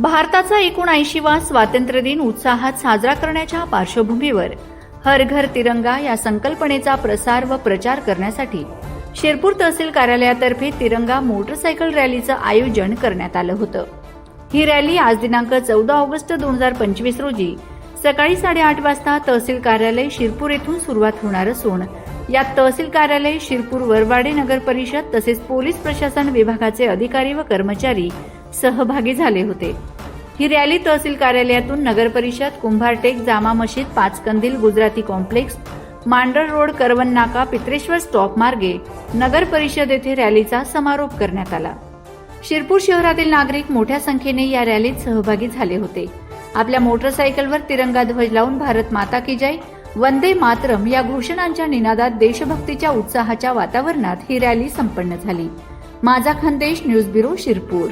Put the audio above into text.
भारताचा एकोणऐंशीवा स्वातंत्र्य दिन उत्साहात साजरा करण्याच्या पार्श्वभूमीवर हर घर तिरंगा या संकल्पनेचा प्रसार व प्रचार करण्यासाठी शिरपूर तहसील कार्यालयातर्फे तिरंगा मोटरसायकल रॅलीचं आयोजन करण्यात आलं होतं. ही रॅली आज दिनांक चौदा ऑगस्ट दोन हजार पंचवीस रोजी सकाळी साडेआठ वाजता तहसील कार्यालय शिरपूर येथून सुरुवात होणार असून यात तहसील कार्यालय शिरपूर वरवाडे नगर परिषद तसेच पोलीस प्रशासन विभागाचे अधिकारी व कर्मचारी सहभागी झाले होते. ही रॅली तहसील कार्यालयातून नगर परिषद कुंभारटेक जामा मशीद पाचकंदील गुजराती कॉम्प्लेक्स मांडर रोड करवन नाका पित्रेश्वर स्टॉप मार्गे नगर परिषद येथे रॅलीचा समारोप करण्यात आला. शिरपूर शहरातील नागरिक मोठ्या संख्येने या रॅलीत सहभागी झाले होते. आपल्या मोटरसायकलवर तिरंगा ध्वज लावून भारत माता की जय वंदे मातरम या घोषणांच्या निनादात देशभक्तीच्या उत्साहाच्या वातावरणात ही रॅली संपन्न झाली. माझा खानदेश न्यूज ब्युरो शिरपूर.